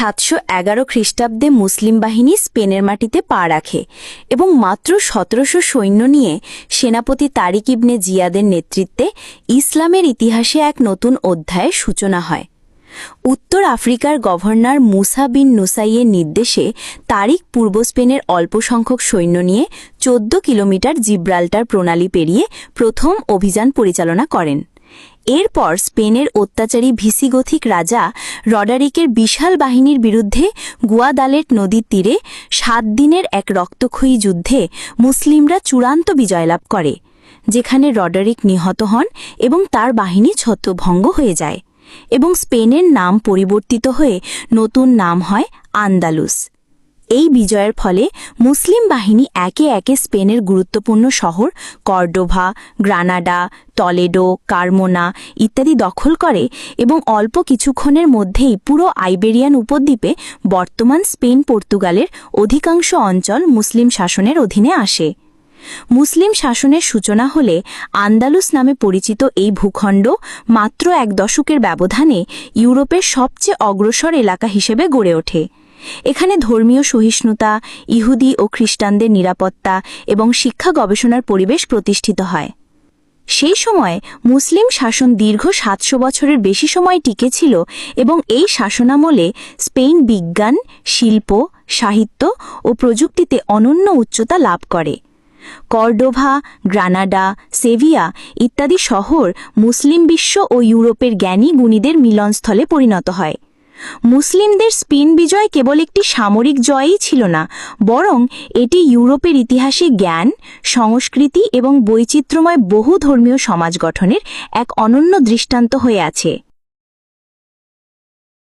সাতশো এগারো খ্রিস্টাব্দে মুসলিম বাহিনী স্পেনের মাটিতে পা রাখে এবং মাত্র সতেরোশো সৈন্য নিয়ে সেনাপতি তারিক ইবনে জিয়াদের নেতৃত্বে ইসলামের ইতিহাসে এক নতুন অধ্যায়ের সূচনা হয়। উত্তর আফ্রিকার গভর্নর মুসা বিন নুসাইয়ের নির্দেশে তারিক পূর্ব স্পেনের অল্প সংখ্যক সৈন্য নিয়ে চোদ্দ কিলোমিটার জিব্রাল্টার প্রণালী পেরিয়ে প্রথম অভিযান পরিচালনা করেন। এরপর স্পেনের অত্যাচারী ভিসিগথিক রাজা রডারিকের বিশাল বাহিনীর বিরুদ্ধে গুয়াদালেট নদীর তীরে সাত দিনের এক রক্তক্ষয়ী যুদ্ধে মুসলিমরা চূড়ান্ত বিজয় লাভ করে, যেখানে রডারিক নিহত হন এবং তার বাহিনী ছত্রভঙ্গ হয়ে যায় এবং স্পেনের নাম পরিবর্তিত হয়ে নতুন নাম হয় আন্দালুস। এই বিজয়ের ফলে মুসলিম বাহিনী একে একে স্পেনের গুরুত্বপূর্ণ শহর কর্ডোভা, গ্রানাডা, টলেডো, কার্মোনা ইত্যাদি দখল করে এবং অল্প কিছুক্ষণের মধ্যেই পুরো আইবেরিয়ান উপদ্বীপে বর্তমান স্পেন পর্তুগালের অধিকাংশ অঞ্চল মুসলিম শাসনের অধীনে আসে। মুসলিম শাসনের সূচনা হলে আন্দালুস নামে পরিচিত এই ভূখণ্ড মাত্র এক দশকের ব্যবধানে ইউরোপের সবচেয়ে অগ্রসর এলাকা হিসেবে গড়ে ওঠে। এখানে ধর্মীয় সহিষ্ণুতা, ইহুদি ও খ্রিস্টানদের নিরাপত্তা এবং শিক্ষা গবেষণার পরিবেশ প্রতিষ্ঠিত হয়। সেই সময় মুসলিম শাসন দীর্ঘ সাতশো বছরের বেশি সময় টিকেছিল এবং এই শাসনামলে স্পেন বিজ্ঞান, শিল্প, সাহিত্য ও প্রযুক্তিতে অনন্য উচ্চতা লাভ করে। কর্ডোভা, গ্রানাডা, সেভিয়া ইত্যাদি শহর মুসলিম বিশ্ব ও ইউরোপের জ্ঞানী গুণীদের মিলনস্থলে পরিণত হয়। মুসলিমদের স্পেন বিজয় কেবল একটি সামরিক জয়ই ছিল না, বরং এটি ইউরোপের ইতিহাসে জ্ঞান, সংস্কৃতি এবং বৈচিত্র্যময় বহু ধর্মীয় সমাজ গঠনের এক অনন্য দৃষ্টান্ত হয়ে আছে।